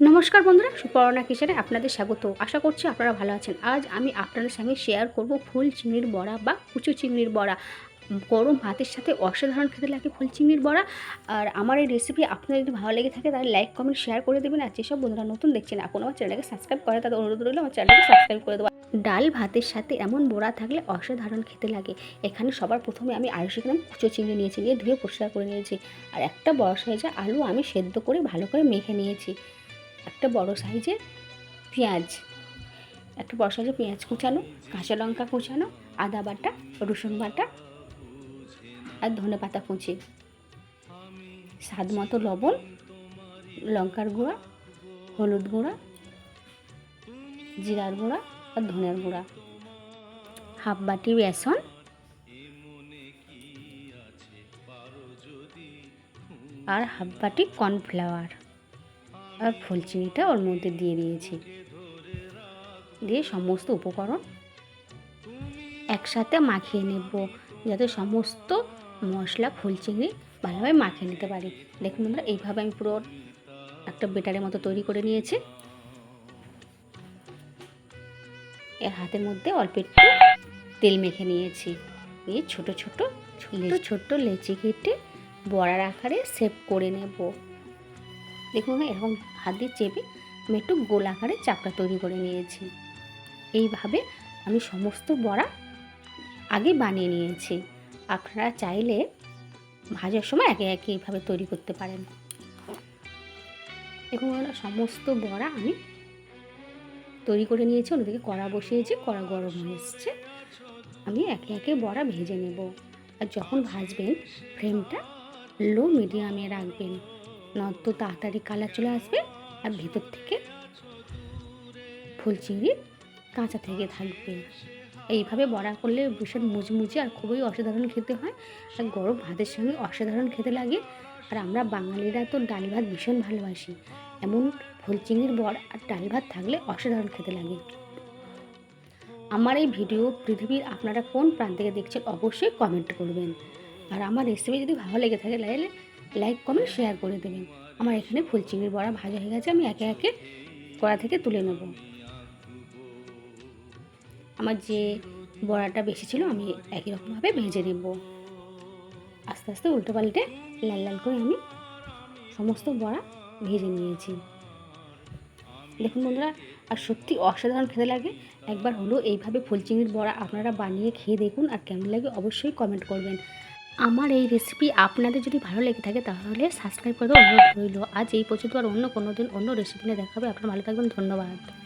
নমস্কার বন্ধুরা, সুপর্ণা কিচেনে আপনাদের স্বাগত। আশা করছি আপনারা ভালো আছেন। আজ আমি আপনাদের সঙ্গে শেয়ার করব ফুল চিংড়ির বড়া বা কুচু চিংড়ির বড়া। গরম ভাতের সাথে অসাধারণ খেতে লাগে ফুল চিংড়ির বড়া। আর আমার এই রেসিপি আপনাদের যদি ভালো লেগে থাকে, তাহলে লাইক কমেন্ট শেয়ার করে দেবেন। আর যেসব বন্ধুরা নতুন দেখছেন, এখন আমার চ্যানেলটাকে সাবস্ক্রাইব করে তাদের অনুরোধ রইল আমার চ্যানেলটাকে সাবস্ক্রাইব করে দেবো ডাল ভাতের সাথে এমন বড়া থাকলে অসাধারণ খেতে লাগে। এখানে সবার প্রথমে আমি আড়াইশো গ্রাম কুচো চিংড়ি নিয়েছি, নিয়ে ধুয়ে পরিষ্কার করে নিয়েছি। আর একটা বড় সাইজের আলু আমি সেদ্ধ করে ভালো করে মেখে নিয়েছি। একটা বড় সাইজের পেঁয়াজ। একটা বড় সাইজের পেঁয়াজ কুচানো, কাঁচা লঙ্কা কুচানো, আদা বাটা, রসুন বাটা আর ধনে পাতা কুচি। স্বাদ মতো লবণ, লঙ্কার গুঁড়া, হলুদ গুঁড়া, জিরার গুঁড়া আর ধনের গুঁড়া। হাফ বাটি বেসন। আর হাফ বাটি কর্নফ্লাওয়ার। আর ফুল ফুলচিনিটা ওর মধ্যে দিয়ে দিয়েছি। দিয়ে সমস্ত উপকরণ একসাথে মাখিয়ে নেব যাতে সমস্ত মশলা ফুলচিংড়ি ভালোভাবে মাখিয়ে নিতে পারি। দেখুন আমরা এইভাবে আমি পুরো একটা বেটারের মতো তৈরি করে নিয়েছি। এর হাতের মধ্যে অল্প একটু তেল মেখে নিয়েছি। নিয়ে ছোট ছোট ছোট ছোট লেচি কেটে বড়ার আকারে সেভ করে নেব। দেখুন এরকম হাত দিয়ে চেপে আমি একটু গোল আকারে চাপটা তৈরি করে নিয়েছি। এইভাবে আমি সমস্ত বড়া আগে বানিয়ে নিয়েছি। আপনারা চাইলে ভাজার সময় একে একে এইভাবে তৈরি করতে পারেন। বন্ধুরা, সমস্ত বড়া আমি তৈরি করে নিয়েছি অন্যদিকে কড়া বসিয়েছি কড়া গরম হয়ে এসছে। আমি একে একে বড়া ভেজে নেব। আর যখন ভাজবেন ফ্লেমটা লো মিডিয়ামে রাখবেন। নয়তো তাড়াতাড়ি কালার চলে আসবে আর ভেতর থেকে ফুল চিংড়ি কাঁচা থেকে থাকবে। এইভাবে বড়া করলে ভীষণ মুচমুচে আর খুবই অসাধারণ খেতে হয় আর গরম ভাতের সঙ্গে অসাধারণ খেতে লাগে। আর আমরা বাঙালিরা তো ডাল ভাত ভীষণ ভালোবাসি। এমন ফুল চিংড়ির বড় আর ডাল ভাত থাকলে অসাধারণ খেতে লাগে। আমার এই ভিডিও পৃথিবীর আপনারা কোন প্রান্ত থেকে দেখছেন অবশ্যই কমেন্ট করবেন। আর আমার রেসিপি যদি ভালো লেগে থাকে তাহলে লাইক কমেন্ট শেয়ার করে দেবেন। আমার এখানে ফুল চিংড়ির বড়া ভাজা হয়ে গেছে, আমি একে একে কড়া থেকে তুলে নেব। আমার যে বড়াটা বেশি ছিল, আমি একই রকমভাবে ভেজে নেব। আস্তে আস্তে উল্টো পাল্টে লাল লাল করে আমি সমস্ত বড়া ভেজে নিয়েছি। দেখুন বন্ধুরা, আর সত্যি অসাধারণ খেতে লাগে। একবার হলো এইভাবে ফুল চিংড়ির বড়া আপনারা বানিয়ে খেয়ে দেখুন, আর কেমন লাগে অবশ্যই কমেন্ট করবেন। আমার এই রেসিপি আপনাদের যদি ভালো লেগে থাকে তাহলে সাবস্ক্রাইব করে দেওয়া অনুরোধ রইল। আজ এই পর্যন্ত আর অন্য কোনো দিন অন্য রেসিপি নিয়ে দেখাবে। আপনারা ভালো থাকবেন। ধন্যবাদ।